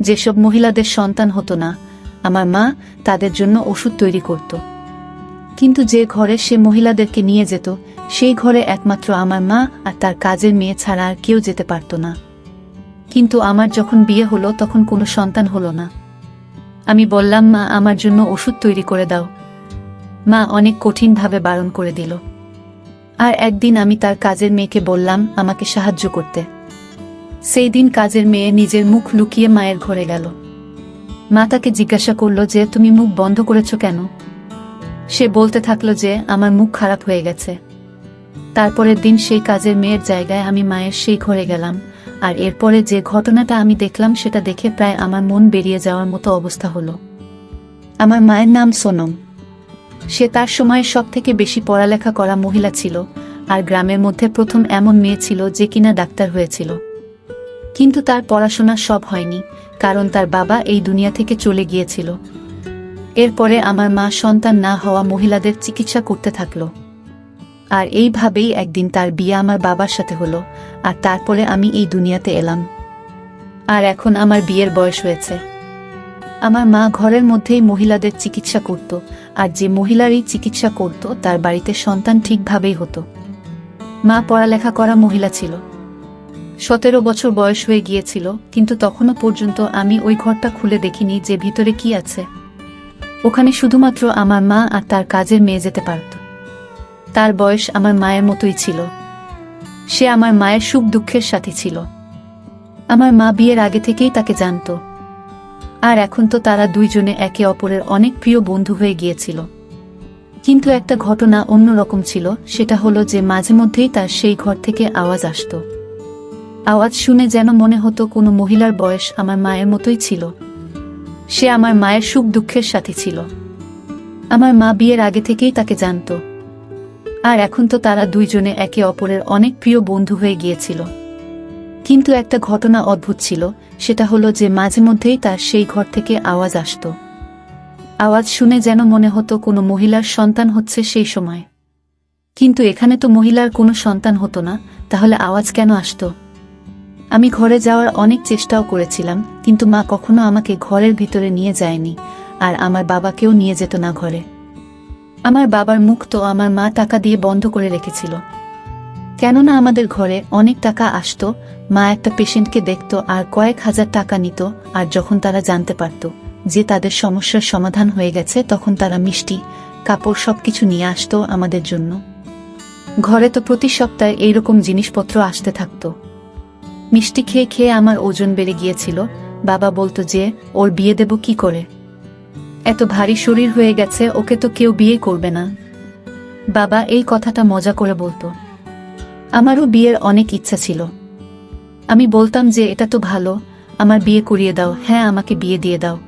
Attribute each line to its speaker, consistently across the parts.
Speaker 1: যেসব মহিলাদের সন্তান হতো না, আমার মা তাদের জন্য ওষুধ তৈরি করত। কিন্তু যে ঘরে সে মহিলাদেরকে নিয়ে যেত, সেই ঘরে একমাত্র আমার মা আর তার কাজের মেয়ে ছাড়া আর কেউ যেতে পারত না। কিন্তু আমার যখন বিয়ে হলো, তখন কোনো সন্তান হলো না। আমি বললাম, মা, আমার জন্য ওষুধ তৈরি করে দাও। মা অনেক কঠিনভাবে বারণ করে দিল। আর একদিন আমি তার কাজের মেয়েকে বললাম, আমাকে সাহায্য করতে। সেই দিন কাজের মেয়ে নিজের মুখ লুকিয়ে মায়ের ঘরে গেল। মা তাকে জিজ্ঞাসা করল যে, তুমি মুখ বন্ধ করেছ কেন? সে বলতে থাকল যে, আমার মুখ খারাপ হয়ে গেছে। তারপরের দিন সেই কাজের মেয়ের জায়গায় আমি মায়ের সেই ঘরে গেলাম। আর এরপরে যে ঘটনাটা আমি দেখলাম, সেটা দেখে প্রায় আমার মন বেরিয়ে যাওয়ার মতো অবস্থা হলো। আমার মায়ের নাম সোনম। সে তার সময় সব থেকে বেশি পড়ালেখা করা মহিলা ছিল, আর গ্রামের মধ্যে প্রথম এমন মেয়ে ছিল যে কিনা ডাক্তার হয়েছিল। কিন্তু তার পড়াশোনা সব হয়নি, কারণ তার বাবা এই দুনিয়া থেকে চলে গিয়েছিল। এরপরে আমার মা সন্তান না হওয়া মহিলাদের চিকিৎসা করতে থাকল। আর এইভাবেই একদিন তার বিয়ে আমার বাবার সাথে হলো, আর তারপরে আমি এই দুনিয়াতে এলাম। আর এখন আমার বিয়ের বয়স হয়েছে। আমার মা ঘরের মধ্যেই মহিলাদের চিকিৎসা করত, আর যে মহিলারই চিকিৎসা করত, তার বাড়িতে সন্তান ঠিকভাবেই হতো। মা পড়ালেখা করা মহিলা ছিল। সতেরো বছর বয়স হয়ে গিয়েছিল, কিন্তু তখনও পর্যন্ত আমি ওই ঘরটা খুলে দেখিনি যে ভিতরে কি আছে। ওখানে শুধুমাত্র আমার মা আর তার কাজের মেয়ে যেতে পারত। তার বয়স আমার মায়ের মতোই ছিল। সে আমার মায়ের সুখ দুঃখের সাথে ছিল। আমার মা বিয়ের আগে থেকেই তাকে জানতো। আর এখন তো তারা দুইজনে একে অপরের অনেক প্রিয় বন্ধু হয়ে গিয়েছিল। কিন্তু একটা ঘটনা অন্যরকম ছিল, সেটা হলো যে মাঝে মধ্যেই তার সেই ঘর থেকে আওয়াজ আসতো। আওয়াজ শুনে যেন মনে হতো কোনো মহিলার বয়স আমার মায়ের মতোই ছিল। সে আমার মায়ের সুখ দুঃখের সাথে ছিল। আমার মা বিয়ের আগে থেকেই তাকে জানতো। আর এখন তো তারা দুইজনে একে অপরের অনেক প্রিয় বন্ধু হয়ে গিয়েছিল। কিন্তু একটা ঘটনা অদ্ভুত ছিল, সেটা হলো যে মাঝে মধ্যেই তার সেই ঘর থেকে আওয়াজ আসতো। আওয়াজ শুনে যেন মনে হতো কোনো মহিলার সন্তান হচ্ছে সেই সময়। কিন্তু এখানে তো মহিলার কোনো সন্তান হতো না, তাহলে আওয়াজ কেন আসতো? আমি ঘরে যাওয়ার অনেক চেষ্টাও করেছিলাম, কিন্তু মা কখনো আমাকে ঘরের ভিতরে নিয়ে যায়নি, আর আমার বাবাকেও নিয়ে যেত না ঘরে। আমার বাবার মুখ তো আমার মা টাকা দিয়ে বন্ধ করে রেখেছিল। কেননা আমাদের ঘরে অনেক টাকা আসতো, মা একটা পেশেন্টকে দেখত আর কয়েক হাজার টাকা নিত, আর যখন তারা জানতে পারত যে তাদের সমস্যার সমাধান হয়ে গেছে, তখন তারা মিষ্টি, কাপড় সবকিছু নিয়ে আসতো আমাদের জন্য। ঘরে তো প্রতি সপ্তাহে এইরকম জিনিসপত্র আসতে থাকতো। মিষ্টি খেয়ে খেয়ে আমার ওজন বেড়ে গিয়েছিল। বাবা বলতো যে, ওর বিয়ে দেব কি করে? এত ভারী শরীর হয়ে গেছে, ওকে তো কেউ বিয়ে করবে না। বাবা এই কথাটা মজা করে বলতো। আমারও বিয়ের অনেক ইচ্ছা ছিল। আমি বলতাম যে, এটা তো ভালো, আমার বিয়ে করিয়ে দাও হ্যাঁ আমাকে বিয়ে দিয়ে দাও।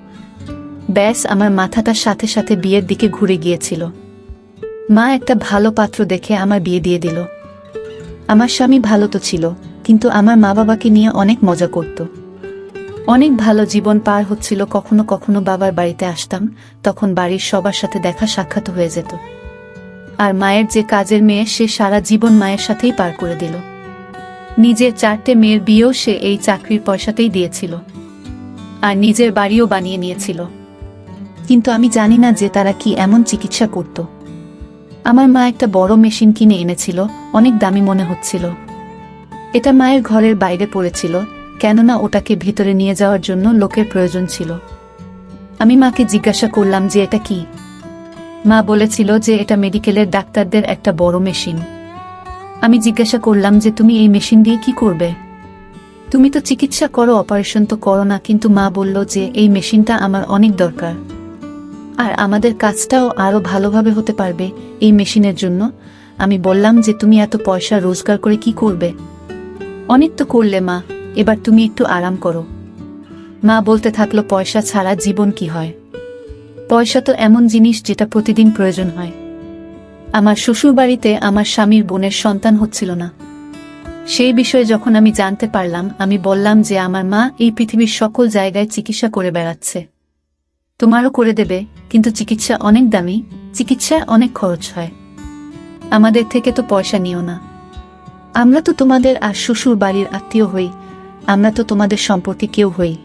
Speaker 1: ব্যাস, আমার মাথাটার সাথে সাথে বিয়ের দিকে ঘুরে গিয়েছিল। মা একটা ভালো পাত্র দেখে আমার বিয়ে দিয়ে দিল। আমার স্বামী ভালো তো ছিল। কিন্তু আমার মা বাবাকে নিয়ে অনেক মজা করত। অনেক ভালো জীবন পার হচ্ছিল কখনো কখনো বাবার বাড়িতে আসতাম, তখন বাড়ির সবার সাথে দেখা সাক্ষাৎ হয়ে যেত। আর মায়ের যে কাজের মেয়ে, সে সারা জীবন মায়ের সাথেই পার করে দিল। নিজের চারটে মেয়ের বিয়েও সে এই চাকরির পয়সাতেই দিয়েছিল। আর নিজের বাড়িও বানিয়ে নিয়েছিল। কিন্তু আমি জানি না যে তারা কি এমন চিকিৎসা করত। আমার মা একটা বড় মেশিন কিনে এনেছিল, অনেক দামি মনে হচ্ছিল। এটা মায়ের ঘরের বাইরে পড়েছিল, কেননা ওটাকে ভিতরে নিয়ে যাওয়ার জন্য লোকের প্রয়োজন ছিল। আমি মাকে জিজ্ঞাসা করলাম যে এটা কি? মা বলেছিল যে এটা মেডিকেলের ডাক্তারদের একটা বড় মেশিন। আমি জিজ্ঞাসা করলাম যে তুমি এই মেশিন দিয়ে কি করবে? তুমি তো চিকিৎসা করো, অপারেশন তো করো না, কিন্তু মা বলল যে এই মেশিনটা আমার অনেক দরকার। আর আমাদের কাজটাও আরও ভালোভাবে হতে পারবে এই মেশিনের জন্য। আমি বললাম যে তুমি এত পয়সা রোজগার করে কি করবে? অনেক তো করলে, মা, এবার তুমি একটু আরাম করো। মা বলতে থাকল, পয়সা ছাড়া জীবন কি হয়? পয়সা তো এমন জিনিস যেটা প্রতিদিন প্রয়োজন হয়। আমার শ্বশুর বাড়িতে আমার স্বামীর বোনের সন্তান হচ্ছিল না। সেই বিষয়ে যখন আমি জানতে পারলাম, আমি বললাম যে আমার মা এই পৃথিবীর সকল জায়গায় চিকিৎসা করে বেড়াচ্ছে। তোমারও করে দেবে, কিন্তু চিকিৎসা অনেক দামি, চিকিৎসায় অনেক খরচ হয়। আমাদের থেকে তো পয়সা নিও না। আমরা তো তোমাদের আর শ্বশুর বাড়ির আত্মীয় হই। আমরা তো তোমাদের সম্পর্কে কেউ হই।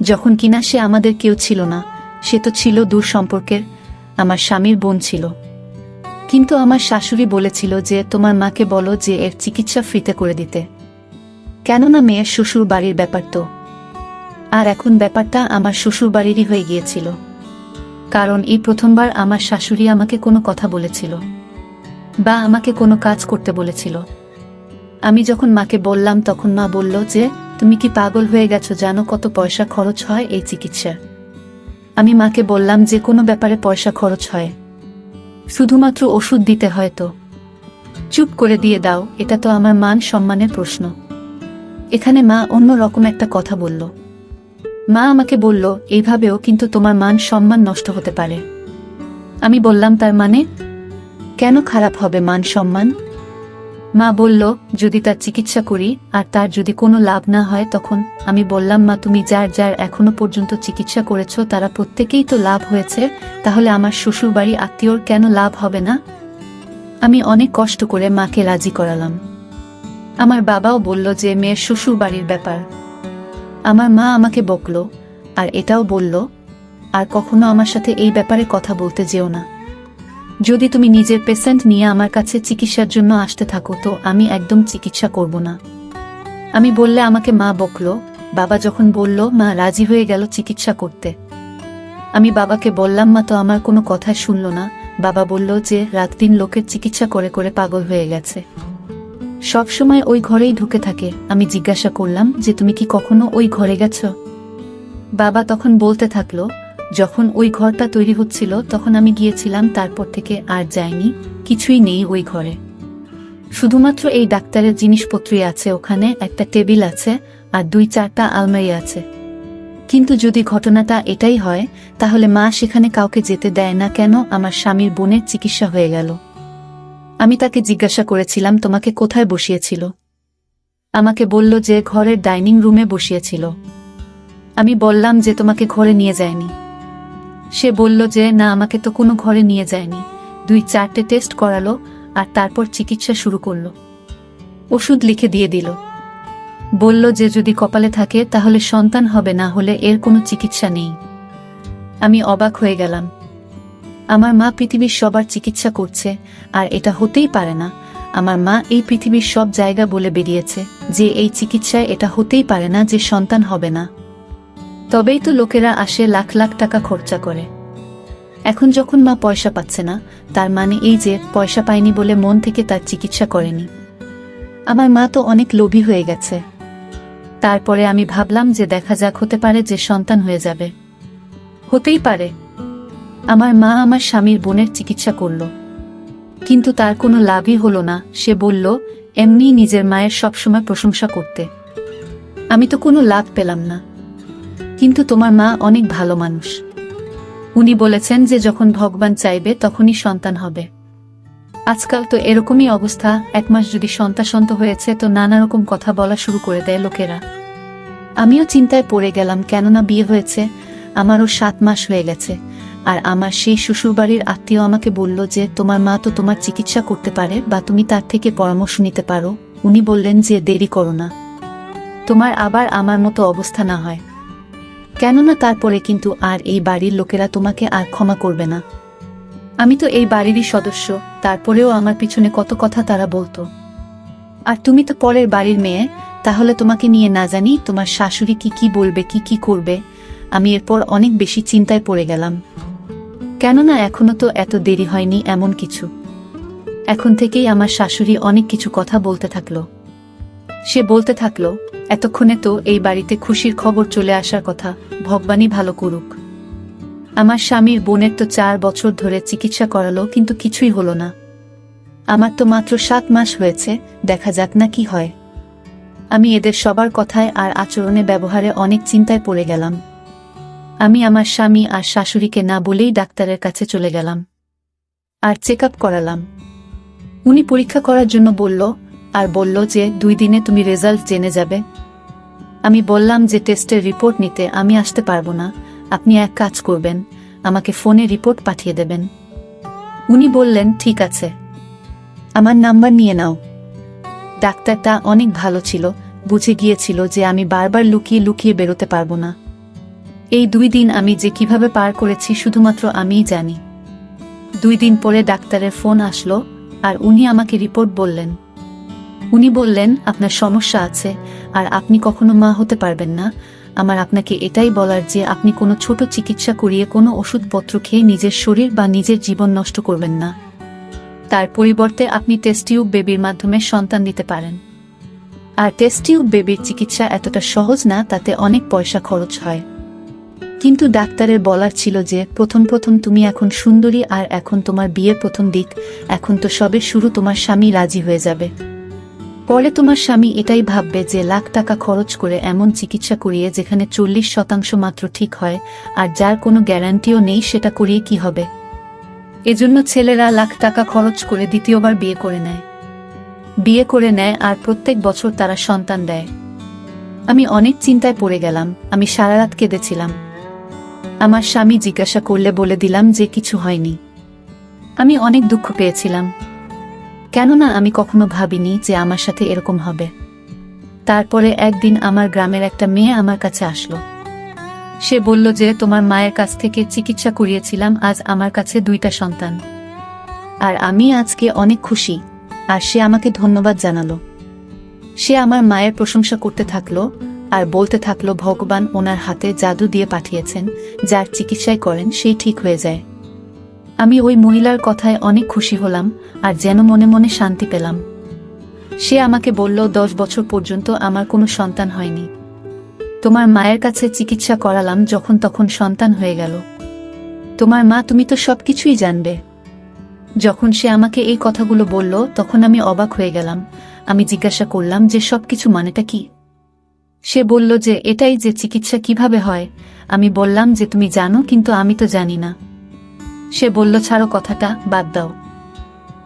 Speaker 1: যখন কিনা সে আমাদের কেউ ছিল না, সে তো ছিল দূর সম্পর্কের, আমার স্বামীর বোন ছিল। কিন্তু আমার শাশুড়ি বলেছিল যে, তোমার মাকে বলো যে, এর চিকিৎসা ফ্রিতে করে দিতে। কেননা মেয়ের শ্বশুর বাড়ির ব্যাপার তো। আর এখন ব্যাপারটা আমার শ্বশুর বাড়িরই হয়ে গিয়েছিল। কারণ এই প্রথমবার আমার শাশুড়ি আমাকে কোনো কথা বলেছিল বা আমাকে কোনো কাজ করতে বলেছিল। আমি যখন মাকে বললাম, তখন মা বলল যে, তুমি কি পাগল হয়ে গেছো? জানো কত পয়সা খরচ হয় এই চিকিৎসা? আমি মাকে বললাম, যে কোনো ব্যাপারে পয়সা খরচ হয়। শুধুমাত্র ওষুধ দিতে হয় তো। চুপ করে দিয়ে দাও, এটা তো আমার মান সম্মানের প্রশ্ন। এখানে মা অন্য রকম একটা কথা বলল। মা আমাকে বলল, এইভাবেও কিন্তু তোমার মান সম্মান নষ্ট হতে পারে। আমি বললাম, তার মানে? কেন খারাপ হবে মান সম্মান? মা বলল, যদি তার চিকিৎসা করি, আর তার যদি কোনো লাভ না হয়, তখন আমি বললাম, মা, তুমি যার যার এখনও পর্যন্ত চিকিৎসা করেছ, তারা প্রত্যেকেই তো লাভ হয়েছে, তাহলে আমার শ্বশুরবাড়ি আত্মীয়র কেন লাভ হবে না? আমি অনেক কষ্ট করে মাকে রাজি করালাম। আমার বাবাও বলল যে, মেয়ের শ্বশুর বাড়ির ব্যাপার। আমার মা আমাকে বকল, আর এটাও বলল, আর কখনো আমার সাথে এই ব্যাপারে কথা বলতে যেও না। যদি তুমি নিজের পেশেন্ট নিয়ে আমার কাছে চিকিৎসার জন্য আসতে থাকো, তো আমি একদম চিকিৎসা করব না। আমি বললে আমাকে মা বকল। বাবা যখন বলল, মা, রাজি হয়ে গেল চিকিৎসা করতে। আমি বাবাকে বললাম, মা, তো আমার কোনো কথা শুনল না। বাবা বলল যে, রাত দিন লোকের চিকিৎসা করে করে পাগল হয়ে গেছে। সব সময় ওই ঘরেই ঢুকে থাকে। আমি জিজ্ঞাসা করলাম, যে, তুমি কি কখনো ওই ঘরে গেছো? বাবা তখন বলতে থাকল যখন ওই ঘরটা তৈরি হচ্ছিল, তখন আমি গিয়েছিলাম তারপর থেকে আর যাইনি, কিছুই নেই ওই ঘরে। শুধুমাত্র এই ডাক্তারের জিনিসপত্রই আছে ওখানে, একটা টেবিল আছে আর দুই চারটা আলমারি আছে। কিন্তু যদি ঘটনাটা এটাই হয়, তাহলে মা সেখানে কাউকে যেতে দেয় না কেন আমার স্বামীর বোনের চিকিৎসা হয়ে গেল। আমি তাকে জিজ্ঞাসা করেছিলাম, তোমাকে কোথায় বসিয়েছিল? আমাকে বলল যে ঘরের ডাইনিং রুমে বসিয়েছিল। আমি বললাম যে তোমাকে ঘরে নিয়ে যায়নি। সে বলল যে, না, আমাকে তো কোনো ঘরে নিয়ে যায়নি। দুই চারটে টেস্ট করালো আর তারপর চিকিৎসা শুরু করল। ওষুধ লিখে দিয়ে দিল। বলল যে, যদি কপালে থাকে, তাহলে সন্তান হবে, না হলে এর কোনো চিকিৎসা নেই। আমি অবাক হয়ে গেলাম। আমার মা পৃথিবীর সবার চিকিৎসা করছে, আর এটা হতেই পারে না। আমার মা এই পৃথিবীর সব জায়গা বলে বেরিয়েছে যে, এই চিকিৎসায় এটা হতেই পারে না যে, সন্তান হবে না। তবেই তো লোকেরা আসে লাখ লাখ টাকা খরচা করে। এখন যখন মা পয়সা পাচ্ছে না, তার মানে এই যে পয়সা পায়নি বলে মন থেকে তার চিকিৎসা করেনি। আমার মা তো অনেক লোভী হয়ে গেছে। তারপরে আমি ভাবলাম যে দেখা যাক হতে পারে যে সন্তান হয়ে যাবে। হতেই পারে। আমার মা আমার স্বামীর বোনের চিকিৎসা করল। কিন্তু তার কোনো লাভই হলো না। সে বলল, এমনি নিজের মায়ের সবসময় প্রশংসা করতে। আমি তো কোনো লাভ পেলাম না। কিন্তু তোমার মা অনেক ভালো মানুষ। উনি বলেছেন যে যখন ভগবান চাইবে, তখনই সন্তান হবে। আজকাল তো এরকমই অবস্থা, এক মাস যদি সন্তাসন্ত হয়েছে, তো নানা রকম কথা বলা শুরু করে দেয় লোকেরা। আমিও চিন্তায় পড়ে গেলাম, কেননা বিয়ে হয়েছে, আমারও সাত মাস হয়ে গেছে, আর আমার সেই শ্বশুরবাড়ির আত্মীয় আমাকে বলল যে, তোমার মা তো তোমার চিকিৎসা করতে পারে, বা তুমি তার থেকে পরামর্শ নিতে পারো। উনি বললেন যে, দেরি করো না। তোমার আবার আমার মতো অবস্থা না হয়। কেননা তারপরে কিন্তু আর এই বাড়ির লোকেরা তোমাকে আর ক্ষমা করবে না। আমি তো এই বাড়িরই সদস্য, তারপরেও আমার পিছনে কত কথা তারা বলতো। আর তুমি তো পরের বাড়ির মেয়ে, তাহলে তোমাকে নিয়ে না জানি তোমার শাশুড়ি কি কি বলবে, কি কি করবে, আমি এরপর অনেক বেশি চিন্তায় পড়ে গেলাম। কেননা এখনও তো এত দেরি হয়নি এমন কিছু। এখন থেকেই আমার শাশুড়ি অনেক কিছু কথা বলতে থাকল। সে বলতে থাকল এতক্ষণে তো এই বাড়িতে খুশির খবর চলে আসার কথা, ভগবানই ভালো করুক। আমার স্বামীর বোনের তো চার বছর ধরে চিকিৎসা করালো, কিন্তু কিছুই হলো না। আমার তো মাত্র সাত মাস হয়েছে, দেখা যাক না কি হয়। আমি এদের সবার কথায় আর আচরণে ব্যবহারে অনেক চিন্তায় পড়ে গেলাম। আমি আমার স্বামী আর শাশুড়িকে না বলেই ডাক্তারের কাছে চলে গেলাম। আর চেক আপ করালাম। উনি পরীক্ষা করার জন্য বলল আর বলল যে, দুই দিনে তুমি রেজাল্ট জেনে যাবে। আমি বললাম যে, টেস্টের রিপোর্ট নিতে আমি আসতে পারব না। আপনি এক কাজ করবেন, আমাকে ফোনে রিপোর্ট পাঠিয়ে দেবেন। উনি বললেন, ঠিক আছে। আমার নাম্বার নিয়ে নাও। ডাক্তারটা অনেক ভালো ছিল, বুঝে গিয়েছিল যে আমি বারবার লুকিয়ে লুকিয়ে বেরোতে পারব না। এই দুই দিন আমি যে কীভাবে পার করেছি শুধুমাত্র আমিই জানি। দুই দিন পরে ডাক্তারের ফোন আসলো, আর উনি আমাকে রিপোর্ট বললেন। উনি বললেন, আপনার সমস্যা আছে আর আপনি কখনো মা হতে পারবেন না। আমার আপনাকে এটাই বলার যে আপনি কোনো ছোট চিকিৎসা করিয়ে কোনো ওষুধপত্র খেয়ে নিজের শরীর বা নিজের জীবন নষ্ট করবেন না। তার পরিবর্তে আপনি টেস্টিউব বেবির মাধ্যমে সন্তান দিতে পারেন। আর টেস্টিউব বেবির চিকিৎসা এতটা সহজ না, তাতে অনেক পয়সা খরচ হয়। কিন্তু ডাক্তারের বলার ছিল যে, প্রথম প্রথম তুমি এখন সুন্দরী আর এখন তোমার বিয়ের প্রথম দিক। এখন তো সবে শুরু, তোমার স্বামী রাজি হয়ে যাবে। পরে তোমার স্বামী এটাই ভাববে যে লাখ টাকা খরচ করে এমন চিকিৎসা করিয়ে যেখানে চল্লিশ শতাংশ মাত্র ঠিক হয়, আর যার কোনো গ্যারান্টিও নেই সেটা করিয়ে কি হবে? এজন্য ছেলেরা লাখ টাকা খরচ করে দ্বিতীয়বার বিয়ে করে নেয়। বিয়ে করে নেয় আর প্রত্যেক বছর তারা সন্তান দেয়। আমি অনেক চিন্তায় পড়ে গেলাম, আমি সারা রাত কেঁদেছিলাম। আমার স্বামী জিজ্ঞাসা করলে বলে দিলাম যে কিছু হয়নি। আমি অনেক দুঃখ পেয়েছিলাম। কেননা আমি কখনো ভাবিনি যে আমার সাথে এরকম হবে। তারপরে একদিন আমার গ্রামের একটা মেয়ে আমার কাছে আসলো। সে বলল যে, তোমার মায়ের কাছ থেকে চিকিৎসা করিয়েছিলাম, আজ আমার কাছে দুইটা সন্তান। আর আমি আজকে অনেক খুশি। আর সে আমাকে ধন্যবাদ জানালো। সে আমার মায়ের প্রশংসা করতে থাকল আর বলতে থাকল, ভগবান ওনার হাতে জাদু দিয়ে পাঠিয়েছেন, যার চিকিৎসায় করেন, সেই ঠিক হয়ে যায়। আমি ওই মহিলার কথায় অনেক খুশি হলাম আর যেন মনে মনে শান্তি পেলাম। সে আমাকে বলল, দশ বছর পর্যন্ত আমার কোনো সন্তান হয়নি। তোমার মায়ের কাছে চিকিৎসা করালাম যখন তখন সন্তান হয়ে গেল। তোমার মা তুমি তো সব কিছুই জানবে। যখন সে আমাকে এই কথাগুলো বলল, তখন আমি অবাক হয়ে গেলাম। আমি জিজ্ঞাসা করলাম, যে সব কিছু মানেটা কি? সে বলল যে, এটাই যে চিকিৎসা কীভাবে হয়? আমি বললাম যে, তুমি জানো, কিন্তু আমি তো জানি না। সে বলল, ছাড়ো কথাটা, বাদ দাও।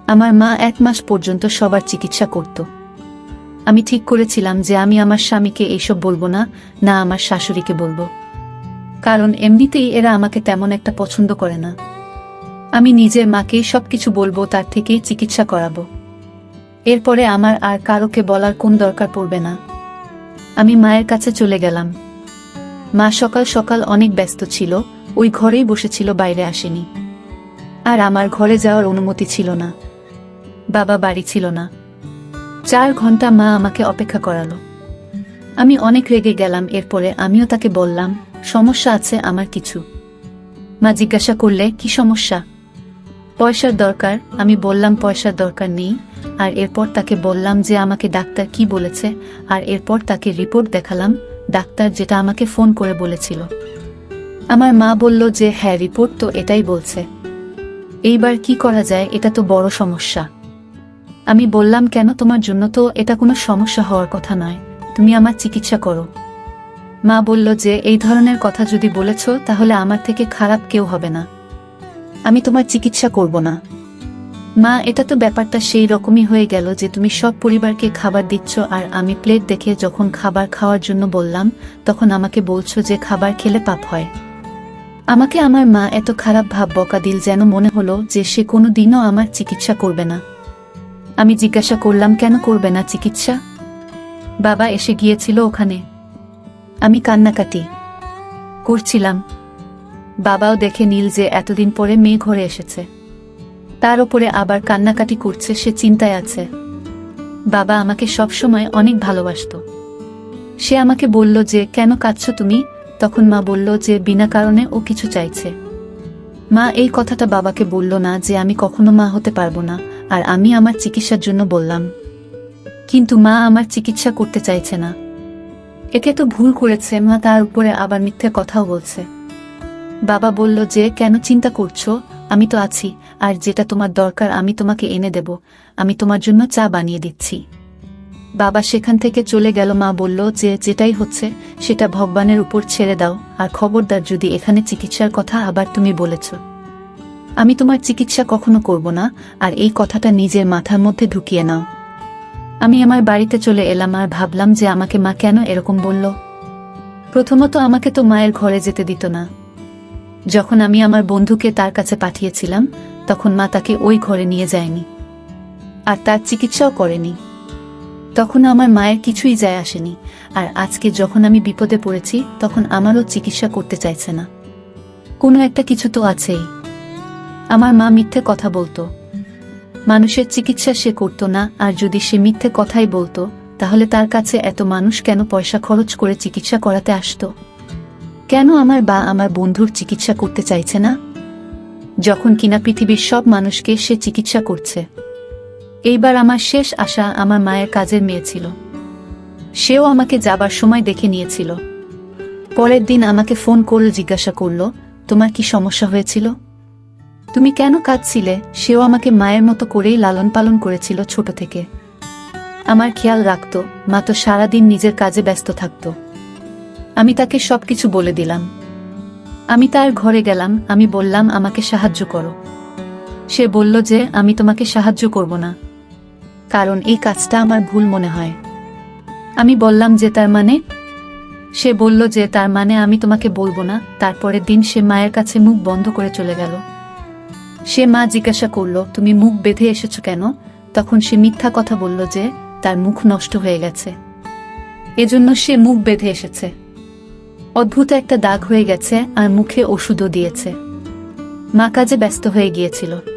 Speaker 1: আমার মা এক মাস পর্যন্ত সবার চিকিৎসা করত। আমি ঠিক করেছিলাম যে আমি আমার স্বামীকে এইসব বলব না না আমার শাশুড়িকে বলব। কারণ এমনিতেই এরা আমাকে তেমন একটা পছন্দ করে না। আমি নিজের মাকেই সবকিছু বলব, তার থেকেই চিকিৎসা করাবো। এরপরে আমার আর কারোকে বলার কোন দরকার পড়বে না। আমি মায়ের কাছে চলে গেলাম। মা সকাল সকাল অনেক ব্যস্ত ছিল, ওই ঘরেই বসেছিল, বাইরে আসেনি। আর আমার ঘরে যাওয়ার অনুমতি ছিল না। বাবা বাড়ি ছিল না। চার ঘণ্টা মা আমাকে অপেক্ষা করালো। আমি অনেক রেগে গেলাম, এরপরে আমিও তাকে বললাম, সমস্যা আছে আমার কিছু। মা জিজ্ঞাসা করলে, কি সমস্যা? পয়সার দরকার। আমি বললাম, পয়সার দরকার নেই। আর এরপর তাকে বললাম যে আমাকে ডাক্তার কি বলেছে, আর এরপর তাকে রিপোর্ট দেখালাম, ডাক্তার যেটা আমাকে ফোন করে বলেছিল। আমার মা বলল যে হ্যাঁ রিপোর্ট তো এটাই বলছে। এইবার কি করা যায়, এটা তো বড় সমস্যা। আমি বললাম, কেন তোমার জন্য তো এটা কোনো সমস্যা হওয়ার কথা নয়, তুমি আমার চিকিৎসা করো। মা বলল যে, এই ধরনের কথা যদি বলেছ, তাহলে আমার থেকে খারাপ কেউ হবে না। আমি তোমার চিকিৎসা করব না। মা, এটা তো ব্যাপারটা সেই রকমই হয়ে গেল যে তুমি সব পরিবারকে খাবার দিচ্ছ, আর আমি প্লেট দেখে যখন খাবার খাওয়ার জন্য বললাম, তখন আমাকে বলছো যে খাবার খেলে পাপ হয়। আমাকে আমার মা এত খারাপ ভাব বকা দিল যেন মনে হলো যে সে কোনো দিনও আমার চিকিৎসা করবে না। আমি জিজ্ঞাসা করলাম, কেন করবে না চিকিৎসা? বাবা এসে গিয়েছিল ওখানে। আমি কান্নাকাটি করছিলাম। বাবাও দেখে নীল যে এতদিন পরে মেয়ে ঘরে এসেছে। তার ওপরে আবার কান্নাকাটি করছে, সে চিন্তায় আছে। বাবা আমাকে সবসময় অনেক ভালোবাসতো। সে আমাকে বলল যে, কেন কাঁদছ তুমি? তখন মা বলল যে বিনা কারণে ও কিছু চাইছে। মা এই কথাটা বাবাকে বলল না যে আমি কখনো মা হতে পারব না, আর আমি আমার চিকিৎসার জন্য বললাম। কিন্তু মা আমার চিকিৎসা করতে চাইছে না। একে তো ভুল করেছে, মা তার উপরে আবার মিথ্যে কথাও বলছে। বাবা বলল যে, কেন চিন্তা করছ? আমি তো আছি, আর যেটা তোমার দরকার আমি তোমাকে এনে দেব। আমি তোমার জন্য চা বানিয়ে দিচ্ছি। বাবা সেখান থেকে চলে গেল। মা বলল, যে যেটাই হচ্ছে, সেটা ভগবানের উপর ছেড়ে দাও। আর খবরদার, যদি এখানে চিকিৎসার কথা আবার তুমি বলেছ। আমি তোমার চিকিৎসা কখনো করব না, আর এই কথাটা নিজের মাথার মধ্যে ঢুকিয়ে নাও। আমি আমার বাড়িতে চলে এলাম আর ভাবলাম যে আমাকে মা কেন এরকম বলল। প্রথমত আমাকে তো মায়ের ঘরে যেতে দিত না। যখন আমি আমার বন্ধুকে তার কাছে পাঠিয়েছিলাম, তখন মা তাকে ওই ঘরে নিয়ে যায়নি। আর তার চিকিৎসাও করেনি। তখন আমার মায়ের কিছুই যায় আসেনি। আর আজকে যখন আমি বিপদে পড়েছি, তখন আমারও চিকিৎসা করতে চাইছে না। কোনো একটা কিছু তো আছেই। আমার মা মিথ্যে কথা বলতো। মানুষের চিকিৎসা সে করতো না, আর যদি সে মিথ্যে কথাই বলতো, তাহলে তার কাছে এত মানুষ কেন পয়সা খরচ করে চিকিৎসা করাতে আসতো? কেন আমার বা আমার বন্ধুর চিকিৎসা করতে চাইছে না? যখন কিনা পৃথিবীর সব মানুষকে সে চিকিৎসা করছে। এইবার আমার শেষ আশা আমার মায়ের কাজের মেয়ে ছিল। সেও আমাকে যাবার সময় দেখে নিয়েছিল। পরের দিন আমাকে ফোন করল জিজ্ঞাসা করল, তোমার কি সমস্যা হয়েছিল? তুমি কেন কাঁদছিলে? সেও আমাকে মায়ের মতো করেই লালন পালন করেছিল ছোট থেকে। আমার খেয়াল রাখত, মা তো সারাদিন নিজের কাজে ব্যস্ত থাকত। আমি তাকে সব কিছু বলে দিলাম। আমি তার ঘরে গেলাম, আমি বললাম, আমাকে সাহায্য করো। সে বলল যে, আমি তোমাকে সাহায্য করব না। কারণ এই কাজটা আমার ভুল মনে হয়। আমি বললাম যে তার মানে? সে বলল যে তার মানে আমি তোমাকে বলব না। তারপরের দিন সে মায়ের কাছে মুখ বন্ধ করে চলে গেল। সে মা জিজ্ঞাসা করল, তুমি মুখ বেঁধে এসেছ কেন? তখন সে মিথ্যা কথা বলল যে তার মুখ নষ্ট হয়ে গেছে। এজন্য সে মুখ বেঁধে এসেছে। অদ্ভুত একটা দাগ হয়ে গেছে আর মুখে ওষুধও দিয়েছে। মা কাজে ব্যস্ত হয়ে গিয়েছিল।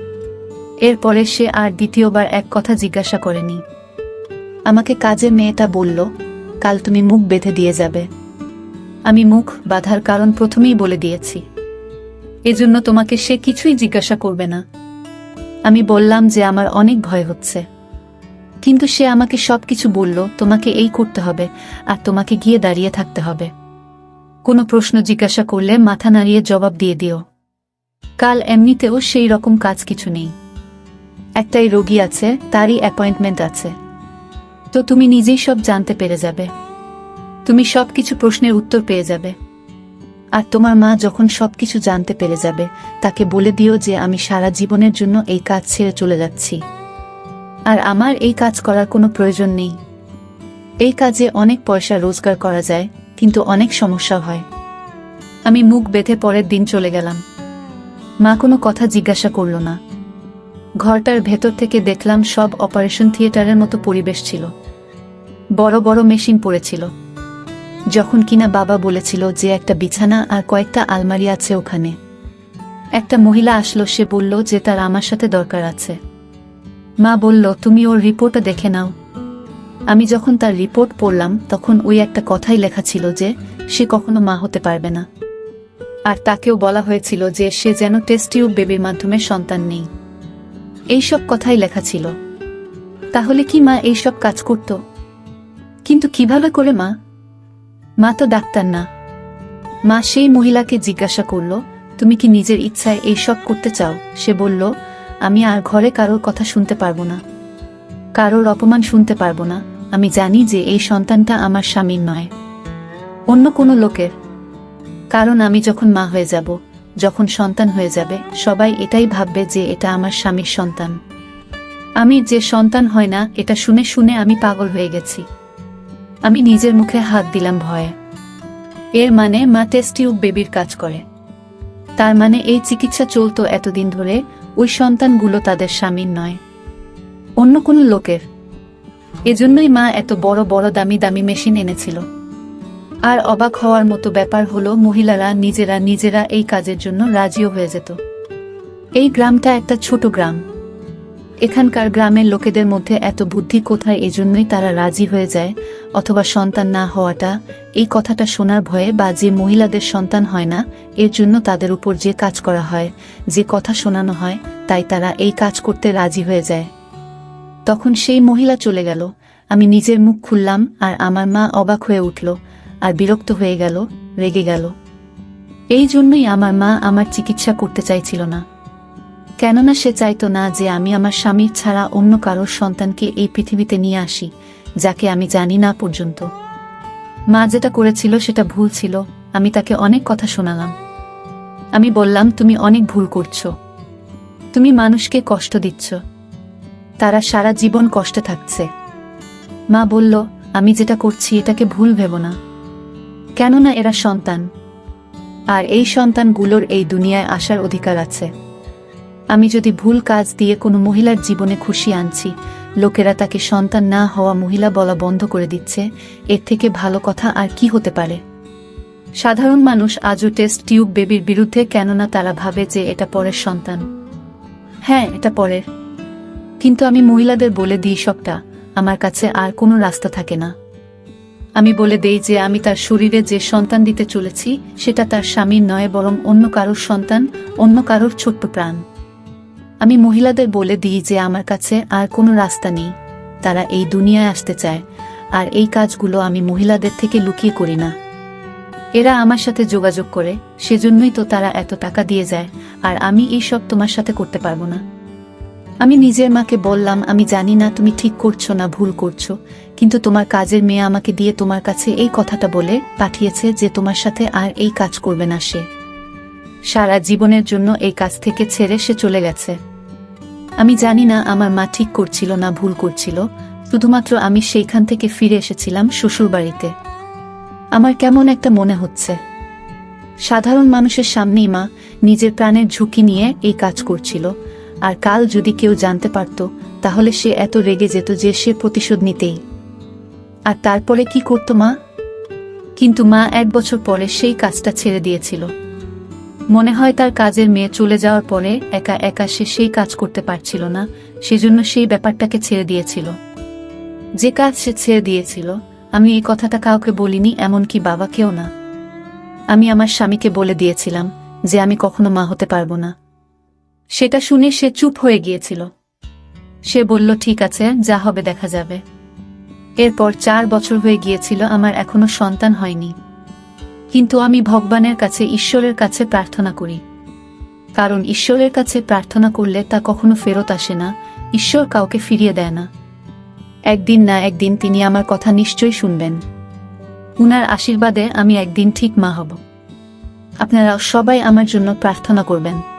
Speaker 1: এরপরে সে আর দ্বিতীয়বার এক কথা জিজ্ঞাসা করেনি। আমাকে কাজের মেয়েটা বলল, কাল তুমি মুখ বেঁধে দিয়ে যাবে। আমি মুখ বাঁধার কারণ প্রথমেই বলে দিয়েছি। এজন্য তোমাকে সে কিছুই জিজ্ঞাসা করবে না। আমি বললাম যে আমার অনেক ভয় হচ্ছে। কিন্তু সে আমাকে সব কিছু বলল, তোমাকে এই করতে হবে, আর তোমাকে গিয়ে দাঁড়িয়ে থাকতে হবে। কোনো প্রশ্ন জিজ্ঞাসা করলে মাথা নাড়িয়ে জবাব দিয়ে দিও। কাল এমনিতেও সেই রকম কাজ কিছু নেই। একটাই রোগী আছে, তারই অ্যাপয়েন্টমেন্ট আছে। তো তুমি নিজেই সব জানতে পেরে যাবে। তুমি সব কিছু প্রশ্নের উত্তর পেয়ে যাবে। আর তোমার মা যখন সবকিছু জানতে পেরে যাবে, তাকে বলে দিও যে আমি সারা জীবনের জন্য এই কাজ ছেড়ে চলে যাচ্ছি। আর আমার এই কাজ করার কোনো প্রয়োজন নেই। এই কাজে অনেক পয়সা রোজগার করা যায়, কিন্তু অনেক সমস্যা হয়। আমি মুখ বেঁধে পরের দিন চলে গেলাম। মা কোনো কথা জিজ্ঞাসা করল না। ঘরটার ভেতর থেকে দেখলাম সব অপারেশন থিয়েটারের মতো পরিবেশ ছিল। বড় বড় মেশিন পড়েছিল। যখন কিনা বাবা বলেছিল যে একটা বিছানা আর কয়েকটা আলমারি আছে ওখানে। একটা মহিলা আসলো, সে বলল যে তার আমার সাথে দরকার আছে। মা বলল, তুমি ওর রিপোর্টটা দেখে নাও। আমি যখন তার রিপোর্ট পড়লাম, তখন ওই একটা কথাই লেখা ছিল যে সে কখনো মা হতে পারবে না। আর তাকেও বলা হয়েছিল যে সে যেন টেস্ট টিউব বেবির মাধ্যমে সন্তান নেই। এইসব কথাই লেখা ছিল। তাহলে কি মা এইসব কাজ করত? কিন্তু কীভাবে করে মা? মা তো ডাক্তার না। মা সেই মহিলাকে জিজ্ঞাসা করল, তুমি কি নিজের ইচ্ছায় এইসব করতে চাও? সে বলল, আমি আর ঘরে কারোর কথা শুনতে পারব না। কারোর অপমান শুনতে পারব না। আমি জানি যে এই সন্তানটা আমার স্বামীর নয়। অন্য কোনো লোকের। কারণ আমি যখন মা হয়ে যাব যখন সন্তান হয়ে যাবে, সবাই এটাই ভাববে যে এটা আমার স্বামীর সন্তান। আমি যে সন্তান হয় না, এটা শুনে শুনে আমি পাগল হয়ে গেছি। আমি নিজের মুখে হাত দিলাম ভয়ে। এর মানে মা টেস্টিউব বেবির কাজ করে। তার মানে এই চিকিৎসা চলতো এতদিন ধরে, ওই সন্তানগুলো তাদের স্বামীর নয়। অন্য কোনো লোকের। এজন্যই মা এত বড় বড় দামি দামি মেশিন এনেছিল। আর অবাক হওয়ার মতো ব্যাপার হলো মহিলারা নিজেরা নিজেরা এই কাজের জন্য রাজিও হয়ে যেত। এই গ্রামটা একটা ছোট গ্রাম। এখানকার গ্রামের লোকেদের মধ্যে এত বুদ্ধি কোথায় এজন্যই তারা রাজি হয়ে যায় অথবা সন্তান না হওয়াটা, এই কথাটা শোনার ভয়ে বা যে মহিলাদের সন্তান হয় না, এর জন্য তাদের উপর যে কাজ করা হয়, যে কথা শোনানো হয়, তাই তারা এই কাজ করতে রাজি হয়ে যায়। তখন সেই মহিলা চলে গেল। আমি নিজের মুখ খুললাম আর আমার মা অবাক হয়ে উঠল। আর বিরক্ত হয়ে গেল, রেগে গেল। এই জন্যই আমার মা আমার চিকিৎসা করতে চাইছিল না। কেননা সে চাইতো না যে আমি আমার স্বামীর ছাড়া অন্য কারোর সন্তানকে এই পৃথিবীতে নিয়ে আসি, যাকে আমি জানি না পর্যন্ত। মা যেটা করেছিল সেটা ভুল ছিল, আমি তাকে অনেক কথা শোনালাম। আমি বললাম, তুমি অনেক ভুল করছ। তুমি মানুষকে কষ্ট দিচ্ছ। তারা সারা জীবন কষ্টে থাকছে। মা বলল, আমি যেটা করছি এটাকে ভুল ভেব না। কেননা এরা সন্তান। আর এই সন্তানগুলোর এই দুনিয়ায় আসার অধিকার আছে। আমি যদি ভুল কাজ দিয়ে কোনো মহিলার জীবনে খুশি আনছি, লোকেরা তাকে সন্তান না হওয়া মহিলা বলা বন্ধ করে দিচ্ছে, এর থেকে ভালো কথা আর কি হতে পারে? সাধারণ মানুষ আজও টেস্ট টিউব বেবির বিরুদ্ধে কেননা তারা ভাবে যে এটা পরের সন্তান। হ্যাঁ এটা পরের। কিন্তু আমি মহিলাদের বলে দিই সবটা, আমার কাছে আর কোনো রাস্তা থাকে না। আমি বলে দেই যে আমি তার শরীরে যে সন্তান দিতে চলেছি, সেটা তার স্বামীর নয়, বরং অন্য কারোর সন্তান, অন্য কারোর ছোট্ট প্রাণ। আমি মহিলাদের বলে দিই যে আমার কাছে আর কোনো রাস্তা নেই। তারা এই দুনিয়ায় আসতে চায়, আর এই কাজগুলো আমি মহিলাদের থেকে লুকিয়ে করি না। এরা আমার সাথে যোগাযোগ করে, সেজন্যই তো তারা এত টাকা দিয়ে যায়, আর আমি এই সব তোমার সাথে করতে পারব না। আমি নিজের মাকে বললাম, আমি জানি না তুমি ঠিক করছ না ভুল করছ, কিন্তু তোমার কাজের মেয়ে আমাকে দিয়ে তোমার কাছে এই কথাটা বলে পাঠিয়েছে যে তোমার সাথে আর এই কাজ করবে না সে। সারা জীবনের জন্য এই কাজ থেকে ছেড়ে সে চলে গেছে। আমি জানি না আমার মা ঠিক করছিল না ভুল করছিল, শুধুমাত্র আমি সেইখান থেকে ফিরে এসেছিলাম শ্বশুরবাড়িতে। আমার কেমন একটা মনে হচ্ছে। সাধারণ মানুষের সামনেই মা নিজের প্রাণের ঝুঁকি নিয়ে এই কাজ করছিল আর কাল যদি কেউ জানতে পারত, তাহলে সে এত রেগে যেত যে সে প্রতিশোধ নিতেই। আর তারপরে কি করতো মা? কিন্তু মা এক বছর পরে সেই কাজটা ছেড়ে দিয়েছিল। মনে হয় তার কাজের মেয়ে চলে যাওয়ার পরে একা একা সে সেই কাজ করতে পারছিল না, সেজন্য সেই ব্যাপারটাকে ছেড়ে দিয়েছিল। যে কাজ সে ছেড়ে দিয়েছিল, আমি এই কথাটা কাউকে বলিনি, এমনকি বাবাকেও না। আমি আমার স্বামীকে বলে দিয়েছিলাম যে আমি কখনো মা হতে পারব না। সেটা শুনে সে চুপ হয়ে গিয়েছিল। সে বলল, ঠিক আছে, যা হবে দেখা যাবে। এরপর চার বছর হয়ে গিয়েছিল, আমার এখনও সন্তান হয়নি। কিন্তু আমি ভগবানের কাছে, ঈশ্বরের কাছে প্রার্থনা করি। কারণ ঈশ্বরের কাছে প্রার্থনা করলে তা কখনো ফেরত আসে না, ঈশ্বর কাউকে ফিরিয়ে দেয় না। একদিন না একদিন তিনি আমার কথা নিশ্চয়ই শুনবেন। উনার আশীর্বাদে আমি একদিন ঠিক মা হব। আপনারা সবাই আমার জন্য প্রার্থনা করবেন।